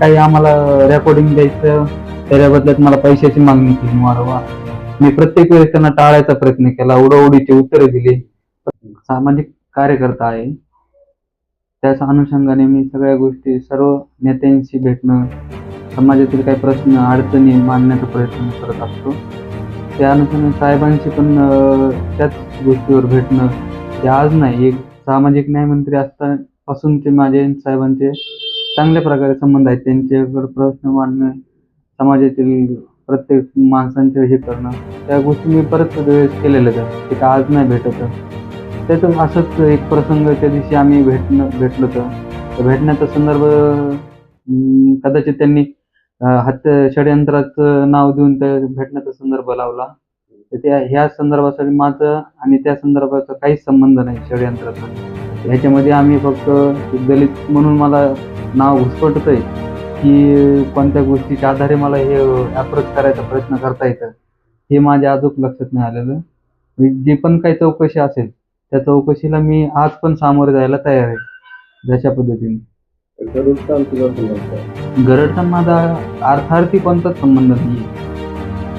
काही आम्हाला रेकॉर्डिंग द्यायचं त्याच्या बदल्यात मला पैशाची मागणी केली वारंवार मी प्रत्येक वेळेस त्यांना टाळायचा प्रयत्न केला उडवडीची उत्तरे दिली. सामाजिक कार्यकर्ता आहे. त्याच अनुषंगाने मी सगळ्या गोष्टी सर्व नेत्यांशी भेटणं समाजातील काही प्रश्न अडचणी मांडण्याचा प्रयत्न करत असतो. त्या अनुषंगाने साहेबांशी पण त्याच गोष्टीवर भेटणं ते आज नाही. एक सामाजिक न्यायमंत्री असतापासूनचे माझे साहेबांचे चांगल्या प्रकारे संबंध आहेत. त्यांच्याकडे प्रश्न मांडणं समाजातील प्रत्येक माणसांचे हे करणं त्या गोष्टी मी परत वेळेस केलेलं आहे ते का आज नाही भेटत त्यातून असंच एक प्रसंग त्या दिवशी आम्ही भेटणं भेटलो तर भेटण्याचा संदर्भ कदाचित त्यांनी हत्या षडयंत्राचं नाव देऊन त्या भेटण्याचा संदर्भ लावला. तर त्या ह्या संदर्भासाठी माझं आणि त्या संदर्भाचा काहीच संबंध नाही षडयंत्राचा. ह्याच्यामध्ये आम्ही फक्त दलित म्हणून मला नाव घुसपटतंय की कोणत्या गोष्टीच्या आधारे मला हे अप्रोच करायचा प्रयत्न करता येतं हे माझ्या अजून लक्षात नाही आलेलं. जे पण काही चौकशी असेल त्या चौकशीला मी आज पण सामोरे जायला तयार आहे जशा पद्धतीने. गरुडचा माझा अर्थार्थी कोणताच संबंध नाही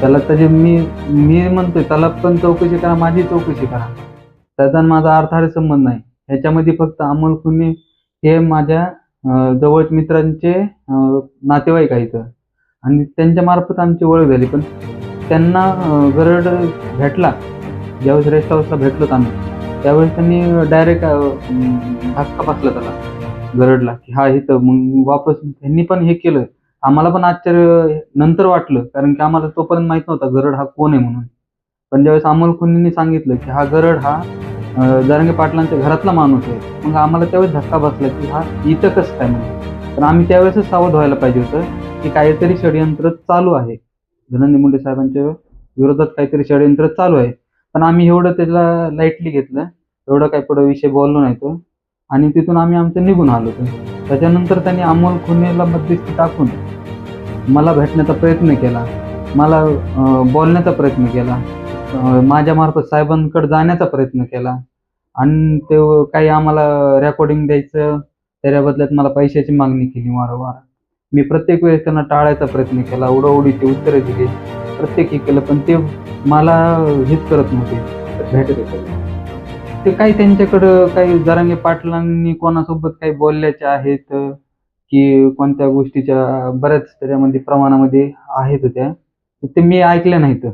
त्याला त्याचे मी मी म्हणतोय त्याला पण चौकशी करा माझी चौकशी करा. त्याचा आणि माझा अर्थार्थी संबंध नाही. ह्याच्यामध्ये फक्त अमोल खुने हे माझ्या जवळच जवळ मित्रांचे नातेवाईक आहेत. आणि त्यांच्या मार्फत आमची ओळख झाली. पण त्यांना गरड भेटला. ज्यावेळेस रेस्ट हाऊसला भेटलो आम्ही त्यावेळेस त्यांनी डायरेक्ट धक्का बसला त्याला गरडला. की हा इथं मग वापस त्यांनी पण हे केलं. आम्हाला पण आश्चर्य नंतर वाटलं कारण की आम्हाला तोपर्यंत माहीत नव्हता गरड हा कोण आहे म्हणून. पण ज्यावेळेस अमोल खुनींनी सांगितलं की हा गरड हा जरांगे पाटलांच्या घरातला माणूस आहे. मग आम्हाला त्यावेळेस धक्का बसला की हा इथं कसं काय म्हणजे तर आम्ही त्यावेळेसच सावध व्हायला पाहिजे होतं की काहीतरी षडयंत्र चालू आहे. धनंजय मुंडे साहेबांच्या विरोधात काहीतरी षडयंत्र चालू आहे. पण आम्ही एवढं त्याला लाईटली घेतलं. एवढं काही पुढं विषय बोललो नाही तो. आणि तिथून आम्ही आमचं निघून आलो होतो. त्याच्यानंतर त्यांनी अमोल खुनेला मध्यस्थी टाकून मला भेटण्याचा प्रयत्न केला. मला बोलण्याचा प्रयत्न केला. माझ्यामार्फत साहेबांकडे जाण्याचा प्रयत्न केला. आणि ते काही आम्हाला रेकॉर्डिंग द्यायचं त्याच्या बदल्यात मला पैशाची मागणी केली वारंवार. मी प्रत्येक वेळेस त्यांना टाळायचा प्रयत्न केला उडवडीची उत्तरे दिली. प्रत्येक हे केलं पण ते मला हेच करत नव्हते. ते काही त्यांच्याकडं काही जरांगे पाटलांनी कोणासोबत काही बोलल्याचे आहेत की कोणत्या गोष्टीच्या बऱ्याच त्याच्यामध्ये प्रमाणामध्ये आहेत त्या. तर ते मी ऐकल्या नाहीत.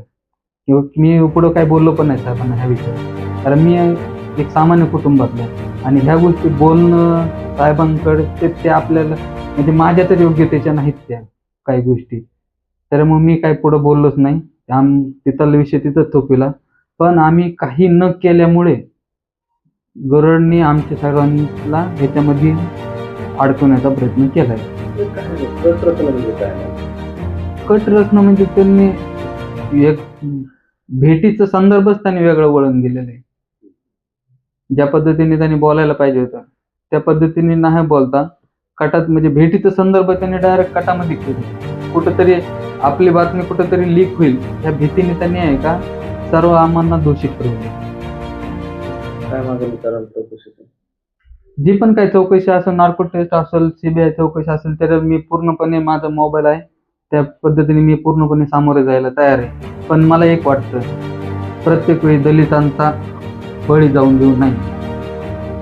किंवा मी पुढं काही बोललो पण नाही साहेबांना ह्या विषयावर कारण मी एक सामान्य कुटुंबातला आहे. आणि ह्या गोष्टी बोलणं साहेबांकडे ते ते आपल्याला म्हणजे माझ्या तर योग्यतेच्या नाहीत त्या काही गोष्टी तर मग मी काही पुढं बोललोच नाही आम तिथला विषय तिथंच थोपविला पण आम्ही काही न केल्यामुळे गरुडनी आमच्या सर्वांना ह्याच्यामध्ये अडकवण्याचा प्रयत्न काय नाही, कट रचना म्हणजे काय नाही. कट रचना म्हणजे त्यांनी एक भेटीचा संदर्भच त्यांनी वेगळं वळण दिलेलं आहे. ज्या पद्धतीने त्यांनी बोलायला पाहिजे होतं त्या पद्धतीने नाही बोलता कटात म्हणजे भेटीचा संदर्भ त्यांनी डायरेक्ट कटामध्ये केलं. कुठंतरी आपली बातमी कुठंतरी लीक होईल ह्या भीतीने त्यांनी आहे का सर्व आम्हाला दोषी ठरवले काय मागणी कराल चौकशीची जी पण काही चौकशी असेल नार्को टेस्ट असेल सीबीआय चौकशी असेल तर मी पूर्णपणे माझा मोबाईल आहे. त्या पद्धतीने मी पूर्णपणे सामोरे जायला तयार आहे. पण मला एक वाटतं प्रत्येक वेळी दलितांचा बळी जाऊन देऊ नाही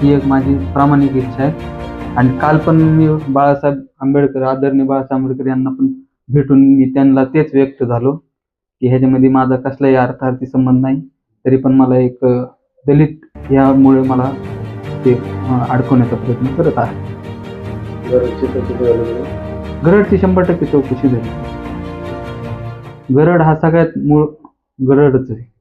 ही एक माझी प्रामाणिक इच्छा आहे. आणि काल पण मी बाळासाहेब आंबेडकर आदरणीय बाळासाहेब आंबेडकर यांना पण भेटून मी त्यांना तेच व्यक्त झालो की ह्याच्यामध्ये माझा कसलाही अर्थार्थी संबंध नाही तरी पण मला एक दलित यामुळे मला ते अडकवण्याचा प्रयत्न करत आहे. गरडची शंभर टक्के चौकशी झाली. गरड हा सगळ्यात मूळ गरडच आहे.